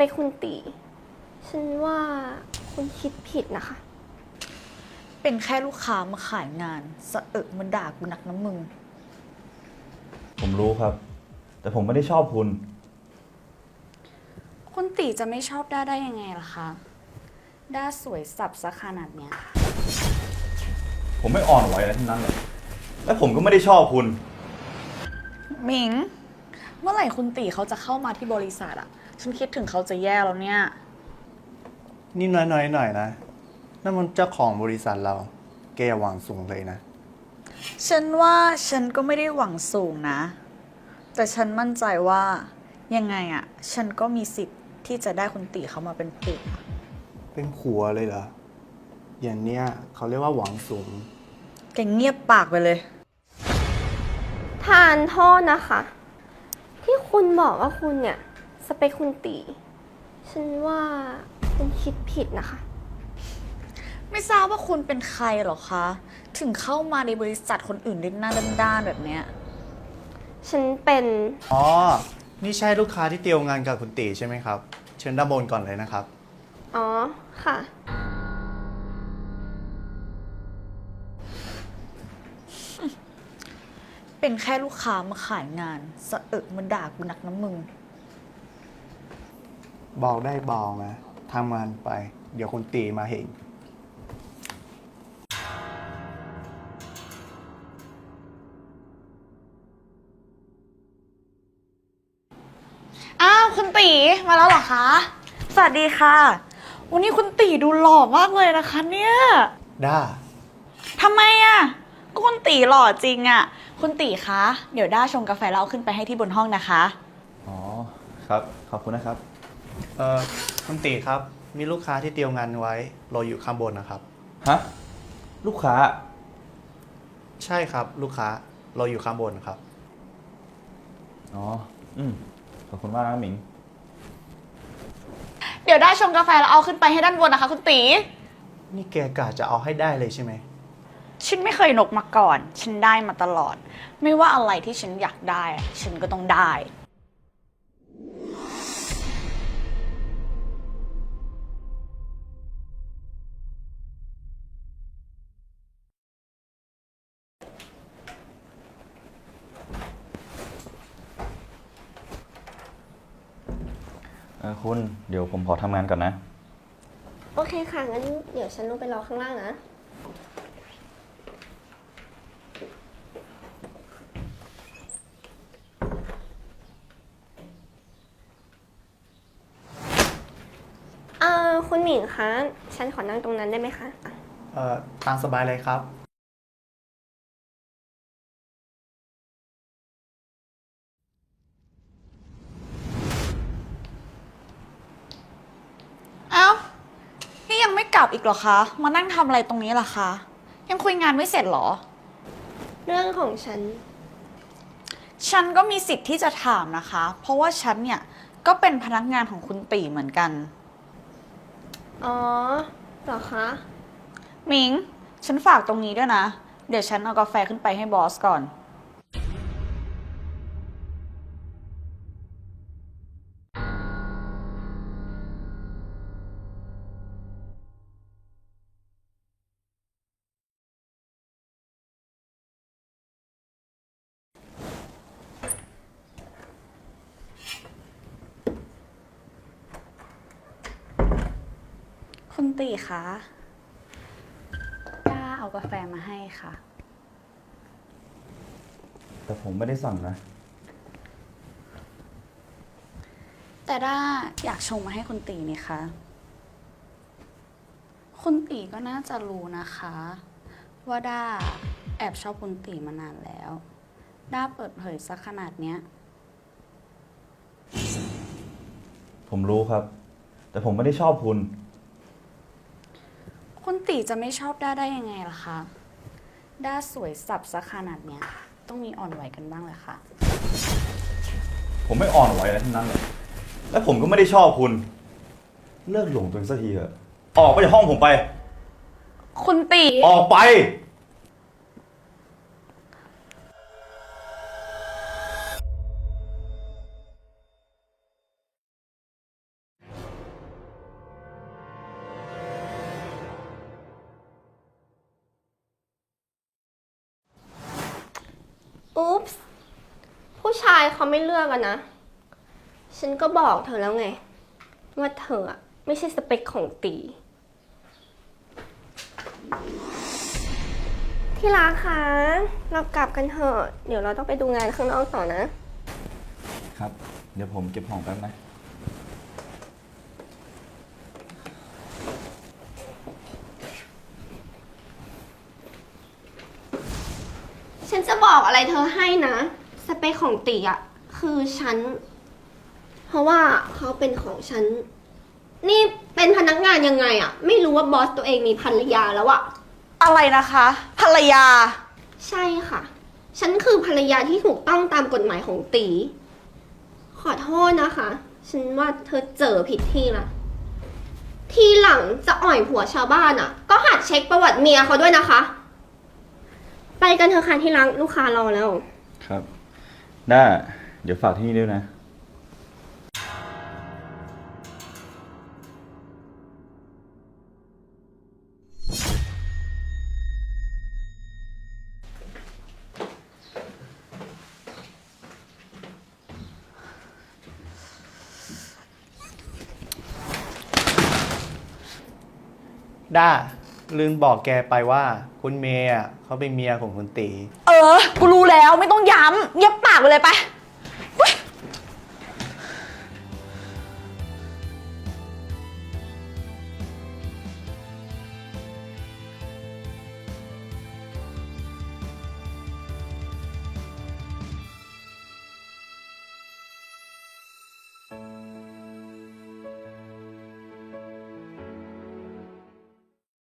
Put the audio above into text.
ปคคุณตี ฉันว่าคุณคิดผิดนะคะ เป็นแค่ลูกค้ามาขายงานสะอึกมาด่ากูหนักน้ำมึง ผมรู้ครับ แต่ผมไม่ได้ชอบคุณ คุณตีจะไม่ชอบด้าได้ยังไงล่ะคะ ด้าสวยสับซะขนาดเนี้ย ผมไม่อ่อนไหวอะไรทั้งนั้นเลยและผมก็ไม่ได้ชอบคุณ หมิง เมื่อไหร่คุณตีเขาจะเข้ามาที่บริษัทอะฉันคิดถึงเขาจะแย่แล้วเนี่ย นี่น้อยๆหน่อยนะ นั่นมันเจ้าของบริษัทเรา แกอย่าหวังสูงเลยนะ ฉันว่าฉันก็ไม่ได้หวังสูงนะ แต่ฉันมั่นใจว่ายังไงอะฉันก็มีสิทธิ์ที่จะได้คุณตีเขามาเป็นผัวเป็นขัวเลยเหรอ อย่างเนี้ยเขาเรียกว่าหวังสูง แกเงียบปากไปเลย ทานโทษนะคะ ที่คุณบอกว่าคุณเนี่ย สเปคคุณตี ฉันว่าคุณคิดผิดนะคะ ไม่ทราบว่าคุณเป็นใครเหรอคะ ถึงเข้ามาในบริษัทคนอื่นด้วยหน้าด้านๆแบบเนี้ย ฉันเป็นอ๋อ นี่ใช่ลูกค้าที่เตียวงานกับคุณตีใช่ไหมครับ เชิญด้านบนก่อนเลยนะครับ อ๋อค่ะ เป็นแค่ลูกค้ามาขายงาน สะอึกมาด่ากูหนักน้ำมึง บอกได้บอกนะทำงานไป เดี๋ยวคุณตีมาเห็น อ้าวคุณตีมาแล้วเหรอคะ สวัสดีค่ะ วันนี้คุณตีดูหล่อมากเลยนะคะเนี่ยด้าทำไมอะก็คุณตีหล่อจริงอะ คุณตีคะ เดี๋ยวด้าชงกาแฟแล้วเอาขึ้นไปให้ที่บนห้องนะคะ อ๋อ ครับ ขอบคุณนะครับ เอ่อคุณตีครับ มีลูกค้าที่เตียวงานไว้รออยู่ข้างบนนะครับ ฮะ ลูกค้า ใช่ครับ ลูกค้ารออยู่ข้างบนครับ อ๋อ อืม ขอบคุณมากนะหมิง เดี๋ยวด้าชงกาแฟแล้วเอาขึ้นไปให้ด้านบนนะคะ คุณตี นี่แกกะจะเอาให้ได้เลยใช่ไหม ฉันไม่เคยนกมาก่อน ฉันได้มาตลอด ไม่ว่าอะไรที่ฉันอยากได้อะฉันก็ต้องได้ เออคุณเดี๋ยวผมขอทำงานก่อนนะ โอเคค่ะ งั้นเดี๋ยวฉันลงไปรอข้างล่างนะ เอ่อ คุณ หมิงคะฉันขอนั่งตรงนั้นได้ไหมคะอะเอ่อตามสบายเลยครับ เอ้า นี่ยังไม่กลับอีกเหรอคะ มานั่งทำอะไรตรงนี้ล่ะคะ ยังคุยงานไม่เสร็จเหรอ เรื่องของฉัน ฉันก็มีสิทธิ์ที่จะถามนะคะ เพราะว่าฉันเนี่ย ก็เป็นพนักงานของคุณตีเหมือนกัน อ๋อเหรอคะ มิง ฉันฝากตรงนี้ด้วยนะ เดี๋ยวฉันเอากาแฟขึ้นไปให้บอสก่อน คุณตีคะด้าเอากาแฟมาให้ค่ะ แต่ผมไม่ได้สั่งนะ แต่ด้าอยากชงมาให้คุณตีนี่คะ คุณตีก็น่าจะรู้นะคะ ว่าด้าแอบชอบคุณตีมานานแล้ว ด้าเปิดเผยสักขนาดเนี้ย ผมรู้ครับ แต่ผมไม่ได้ชอบคุณ คุณตีจะไม่ชอบด้าได้ยังไงล่ะคะ ด้าสวยสับซะขนาดเนี้ย ต้องมีอ่อนไหวกันบ้างแหละค่ะ ผมไม่อ่อนไหวอะไรทั้งนั้นเลยและผมก็ไม่ได้ชอบคุณ เลิกหลงตัวเองสักทีเถอะออกไปจากห้องผมไป คุณตี ออกไป ชายเขาไม่เลือกอะนะ ฉันก็บอกเธอแล้วไง ว่าเธออะไม่ใช่สเปคของตี ที่รักคะเรากลับกันเถอะ เดี๋ยวเราต้องไปดูงานข้างนอกต่อนะ ครับ เดี๋ยวผมเก็บของแป๊บนะ ฉันจะบอกอะไรเธอให้นะส เปคของตีอะคือฉัน เพราะว่าเขาเป็นของฉัน นี่เป็นพนักงานยังไงอะไม่รู้ว่าบอสตัวเองมีภรรยาแล้วอะอะไรนะคะ ภรรยา ใช่ค่ะ ฉันคือภรรยาที่ถูกต้องตามกฎหมายของตี ขอโทษนะคะ ฉันว่าเธอเจอผิดที่ละทีหลังจะอ่อยผัวชาวบ้านอะก็หัดเช็คประวัติเมียเขาด้วยนะคะ ไปกันเถอะค่ะที่รักลูกค้ารอแล้ว ครับ ได้เดี๋ยวฝากที่นี่ด้วยนะ ด้า ลืมบอกแกไปว่า คุณเมย์อะเขาเป็นเมียของคุณตี เออ กูรู้แล้วไม่ต้องย้ำเงียบปากไปเลยไป